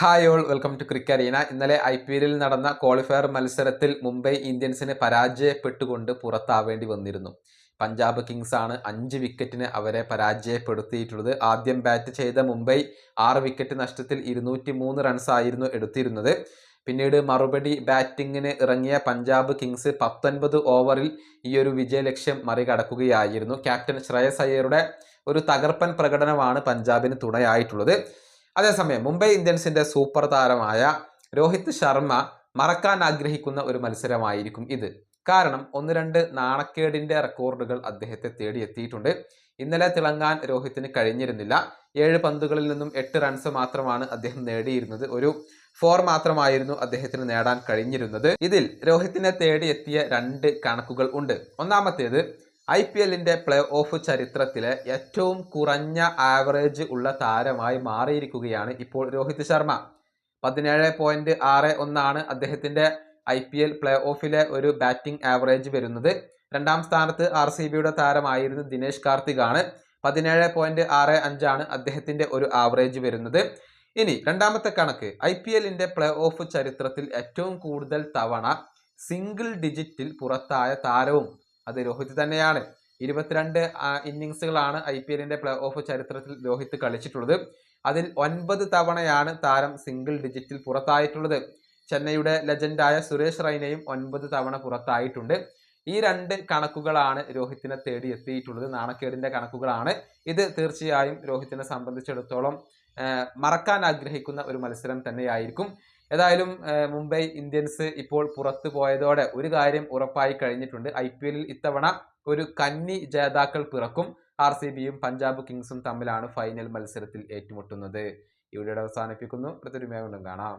Hi all welcome to cricket arena. ഇന്നലെ I P എല്ലിൽ നടന്ന ക്വാളിഫയർ മത്സരത്തിൽ മുംബൈ ഇന്ത്യൻസിന് പരാജയപ്പെട്ടുകൊണ്ട് പുറത്താവേണ്ടി വന്നിരുന്നു. പഞ്ചാബ് കിങ്സ് ആണ് അഞ്ച് വിക്കറ്റിന് അവരെ പരാജയപ്പെടുത്തിയിട്ടുള്ളത്. ആദ്യം ബാറ്റ് ചെയ്ത മുംബൈ ആറ് വിക്കറ്റ് നഷ്ടത്തിൽ ഇരുന്നൂറ്റി മൂന്ന് റൺസ് ആയിരുന്നു എടുത്തിരുന്നത്. പിന്നീട് മറുപടി ബാറ്റിങ്ങിന് ഇറങ്ങിയ പഞ്ചാബ് കിങ്സ് പത്തൊൻപത് ഓവറിൽ ഈ ഒരു വിജയലക്ഷ്യം മറികടക്കുകയായിരുന്നു. ക്യാപ്റ്റൻ ശ്രേയസ് അയ്യരുടെ ഒരു തകർപ്പൻ പ്രകടനമാണ് പഞ്ചാബിന് തുണയായിട്ടുള്ളത്. അതേസമയം മുംബൈ ഇന്ത്യൻസിന്റെ സൂപ്പർ താരമായ രോഹിത് ശർമ്മ മറക്കാൻ ആഗ്രഹിക്കുന്ന ഒരു മത്സരമായിരിക്കും ഇത്. കാരണം ഒന്ന് രണ്ട് നാണക്കേടിന്റെ റെക്കോർഡുകൾ അദ്ദേഹത്തെ തേടിയെത്തിയിട്ടുണ്ട്. ഇന്നലെ തിളങ്ങാൻ രോഹിത്തിന് കഴിഞ്ഞിരുന്നില്ല. ഏഴ് പന്തുകളിൽ നിന്നും എട്ട് റൺസ് മാത്രമാണ് അദ്ദേഹം നേടിയിരുന്നത്. ഒരു ഫോർ മാത്രമായിരുന്നു അദ്ദേഹത്തിന് നേടാൻ കഴിഞ്ഞിരുന്നത്. ഇതിൽ രോഹിത്തിനെ തേടിയെത്തിയ രണ്ട് കണക്കുകൾ ഉണ്ട്. ഒന്നാമത്തേത് ഐ പി എല്ലിന്റെ പ്ലേ ഓഫ് ചരിത്രത്തിലെ ഏറ്റവും കുറഞ്ഞ ആവറേജ് ഉള്ള താരമായി മാറിയിരിക്കുകയാണ് ഇപ്പോൾ രോഹിത് ശർമ്മ. പതിനേഴ് പോയിന്റ് ആറ് ഒന്നാണ് അദ്ദേഹത്തിന്റെ ഐ പി എൽ പ്ലേ ഓഫിലെ ഒരു ബാറ്റിംഗ് ആവറേജ് വരുന്നത്. രണ്ടാം സ്ഥാനത്ത് ആർ സി ബിയുടെ താരമായിരുന്നു ദിനേശ് കാർത്തിക് ആണ് പതിനേഴ് പോയിന്റ് ആറ് അഞ്ചാണ് അദ്ദേഹത്തിന്റെ ഒരു ആവറേജ് വരുന്നത്. ഇനി രണ്ടാമത്തെ കണക്ക്. ഐ പി എല്ലിന്റെ പ്ലേ ഓഫ് ചരിത്രത്തിൽ ഏറ്റവും കൂടുതൽ തവണ സിംഗിൾ ഡിജിറ്റിൽ പുറത്തായ താരവും അത് രോഹിത് തന്നെയാണ്. ഇരുപത്തിരണ്ട് ഇന്നിങ്സുകളാണ് ഐ പി എല്ലിന്റെ പ്ലേ ഓഫ് ചരിത്രത്തിൽ രോഹിത് കളിച്ചിട്ടുള്ളത്. അതിൽ ഒൻപത് തവണയാണ് താരം സിംഗിൾ ഡിജിറ്റിൽ പുറത്തായിട്ടുള്ളത്. ചെന്നൈയുടെ ലെജൻഡായ സുരേഷ് റൈനയും ഒൻപത് തവണ പുറത്തായിട്ടുണ്ട്. ഈ രണ്ട് കണക്കുകളാണ് രോഹിത്തിനെ തേടി എത്തിയിട്ടുള്ളത് നാണക്കേടിന്റെ കണക്കുകളാണ്. ഇത് തീർച്ചയായും രോഹിത്തിനെ സംബന്ധിച്ചിടത്തോളം മറക്കാൻ ആഗ്രഹിക്കുന്ന ഒരു മത്സരം തന്നെയായിരിക്കും. ഏതായാലും മുംബൈ ഇന്ത്യൻസ് ഇപ്പോൾ പുറത്തു പോയതോടെ ഒരു കാര്യം ഉറപ്പായി കഴിഞ്ഞിട്ടുണ്ട്. ഐ പി എല്ലിൽ ഇത്തവണ ഒരു കന്നി ജേതാക്കൾ പിറക്കും. ആർ സി ബിയും പഞ്ചാബ് കിങ്സും തമ്മിലാണ് ഫൈനൽ മത്സരത്തിൽ ഏറ്റുമുട്ടുന്നത്. ഇവിടെ അവസാനിപ്പിക്കുന്നു. അടുത്തൊരു മേഖലും കാണാം.